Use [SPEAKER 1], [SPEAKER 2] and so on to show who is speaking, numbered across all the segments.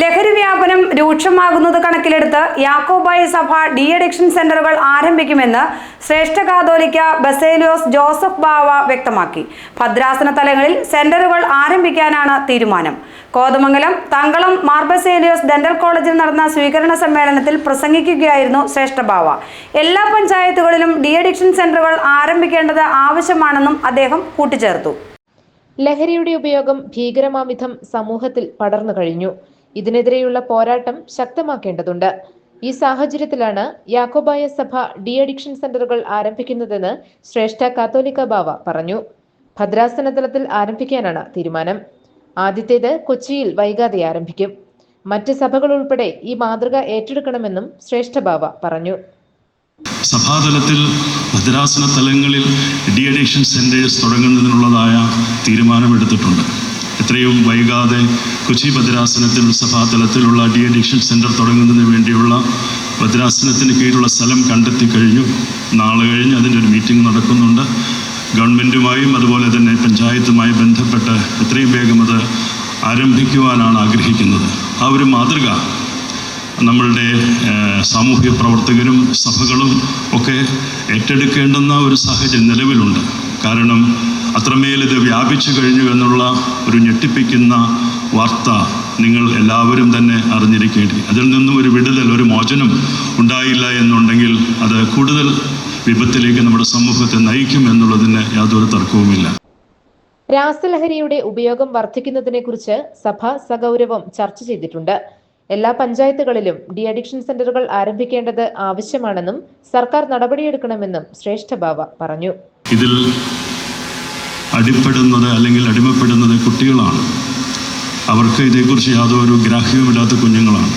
[SPEAKER 1] ലഹരി വ്യാപനം രൂക്ഷമാകുന്നത് കണക്കിലെടുത്ത് യാക്കോബായ സഭ ഡി അഡിക്ഷൻ സെന്ററുകൾ ആരംഭിക്കുമെന്ന് ശ്രേഷ്ഠ കാതോലിക്ക ബസേലിയോസ് ജോസഫ് ബാവ വ്യക്തമാക്കി. ഭദ്രാസന തലങ്ങളിൽ സെന്ററുകൾ ആരംഭിക്കാനാണ് തീരുമാനം. കോതമംഗലം തങ്കളം മാർബസേലിയോസ് ഡെന്റൽ കോളേജിൽ നടന്ന സ്വീകരണ സമ്മേളനത്തിൽ പ്രസംഗിക്കുകയായിരുന്നു ശ്രേഷ്ഠ ബാവ. എല്ലാ പഞ്ചായത്തുകളിലും ഡി അഡിക്ഷൻ സെന്ററുകൾ ആരംഭിക്കേണ്ടത് ആവശ്യമാണെന്നും അദ്ദേഹം കൂട്ടിച്ചേർത്തു.
[SPEAKER 2] ലഹരിയുടെ ഉപയോഗം ഭീകരമാവിധം സമൂഹത്തിൽ പടർന്നു കഴിഞ്ഞു. ഇതിനെതിരെയുള്ള പോരാട്ടം ശക്തമാക്കേണ്ടതുണ്ട്. ഈ സാഹചര്യത്തിലാണ് യാക്കോബായ സഭ ഡി അഡിക്ഷൻ സെന്ററുകൾ ആരംഭിക്കുന്നതെന്ന് ശ്രേഷ്ഠ കാത്തോലിക്ക ബാവ പറഞ്ഞു. ഭദ്രാസന തലത്തിൽ ആരംഭിക്കാനാണ് തീരുമാനം. ആദ്യത്തേത് കൊച്ചിയിൽ വൈകാതെ ആരംഭിക്കും. മറ്റ് സഭകൾ ഉൾപ്പെടെ ഈ മാതൃക ഏറ്റെടുക്കണമെന്നും ശ്രേഷ്ഠ ബാവ പറഞ്ഞു.
[SPEAKER 3] സഭാതലത്തിൽ ഭദ്രാസന തലങ്ങളിൽ ഡി അഡിക്ഷൻ സെന്റേഴ്സ് തുടങ്ങുന്നതിനുള്ളതായ തീരുമാനമെടുത്തിട്ടുണ്ട്. എത്രയും വൈകാതെ കൊച്ചി ഭദ്രാസനത്തിൽ സഭാതലത്തിലുള്ള ഡി അഡിക്ഷൻ സെന്റർ തുടങ്ങുന്നതിന് വേണ്ടിയുള്ള ഭദ്രാസനത്തിന് കീഴിലുള്ള സ്ഥലം കണ്ടെത്തി കഴിഞ്ഞു. നാളെ കഴിഞ്ഞ് അതിന്റെ ഒരു മീറ്റിംഗ് നടക്കുന്നുണ്ട്. ഗവൺമെന്റുമായും അതുപോലെ തന്നെ പഞ്ചായത്തുമായി ബന്ധപ്പെട്ട് എത്രയും വേഗം അത് ആരംഭിക്കുവാനാണ് ആഗ്രഹിക്കുന്നത്. ആ ഒരു മാതൃക നമ്മളുടെ സാമൂഹ്യ പ്രവർത്തകരും സഭകളും ഒക്കെ ഏറ്റെടുക്കേണ്ടുന്ന ഒരു സാഹചര്യം നിലവിലുണ്ട്. കാരണം അത്രമേൽ ഇത് വ്യാപിച്ചു കഴിഞ്ഞു എന്നുള്ള ഒരു ഞെട്ടിപ്പിക്കുന്ന വാർത്ത നിങ്ങൾ എല്ലാവരും തന്നെ അറിഞ്ഞിരിക്കേണ്ടി. അതിൽ നിന്നും ഒരു വിടുതൽ ഒരു മോചനം ഉണ്ടായില്ല എന്നുണ്ടെങ്കിൽ അത് കൂടുതൽ വിപത്തിലേക്ക് നമ്മുടെ സമൂഹത്തെ നയിക്കും എന്നുള്ളതിന് യാതൊരു തർക്കവുമില്ല.
[SPEAKER 2] രാസലഹരിയുടെ ഉപയോഗം വർദ്ധിക്കുന്നതിനെ കുറിച്ച് സഭ സഗൗരവം ചർച്ച ചെയ്തിട്ടുണ്ട്. എല്ലാ പഞ്ചായത്തുകളിലും ഡി അഡിക്ഷൻ സെന്ററുകൾ ആരംഭിക്കേണ്ടത് ആവശ്യമാണെന്നും സർക്കാർ നടപടിയെടുക്കണമെന്നും ശ്രേഷ്ഠ ബാവ പറഞ്ഞു.
[SPEAKER 3] ഇതിൽ അടിപ്പെടുന്നത് അല്ലെങ്കിൽ അടിമപ്പെടുന്നത് കുട്ടികളാണ്. അവർക്ക് ഇതേക്കുറിച്ച് യാതൊരു ഗ്രാഹ്യവുമില്ലാത്ത കുഞ്ഞുങ്ങളാണ്.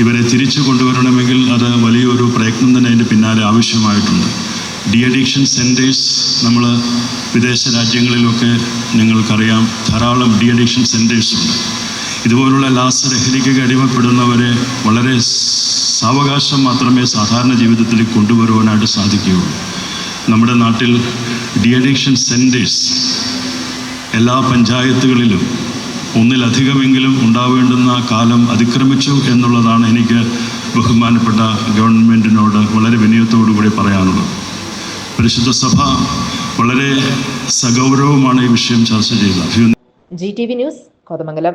[SPEAKER 3] ഇവരെ തിരിച്ചു കൊണ്ടുവരണമെങ്കിൽ അത് വലിയൊരു പ്രയത്നം തന്നെ അതിന്റെ പിന്നാലെ ആവശ്യമായിട്ടുണ്ട്. ഡി അഡിക്ഷൻ സെന്റേഴ്സ് നമ്മൾ വിദേശ രാജ്യങ്ങളിലൊക്കെ നിങ്ങൾക്കറിയാം ധാരാളം ഡി അഡിക്ഷൻ സെന്റേഴ്സ് ഉണ്ട്. ഇതുപോലുള്ള ലാസലഹരിക്ക് അടിമപ്പെടുന്നവരെ വളരെ സാവകാശം മാത്രമേ സാധാരണ ജീവിതത്തിൽ കൊണ്ടുവരുവാനായിട്ട് സാധിക്കുകയുള്ളൂ. നമ്മുടെ നാട്ടിൽ ഡി അഡിക്ഷൻ സെന്റേഴ്സ് എല്ലാ പഞ്ചായത്തുകളിലും ഒന്നിലധികമെങ്കിലും ഉണ്ടാവേണ്ടുന്ന കാലം അതിക്രമിച്ചു എന്നുള്ളതാണ് എനിക്ക് ബഹുമാനപ്പെട്ട ഗവൺമെന്റിനോട് വളരെ വിനയത്തോടു കൂടി പറയാനുള്ളത്. പരിശുദ്ധ സഭ വളരെ സഗൗരവമാണ് ഈ വിഷയം ചർച്ച ചെയ്തത്
[SPEAKER 2] G T V news Kothamangalam.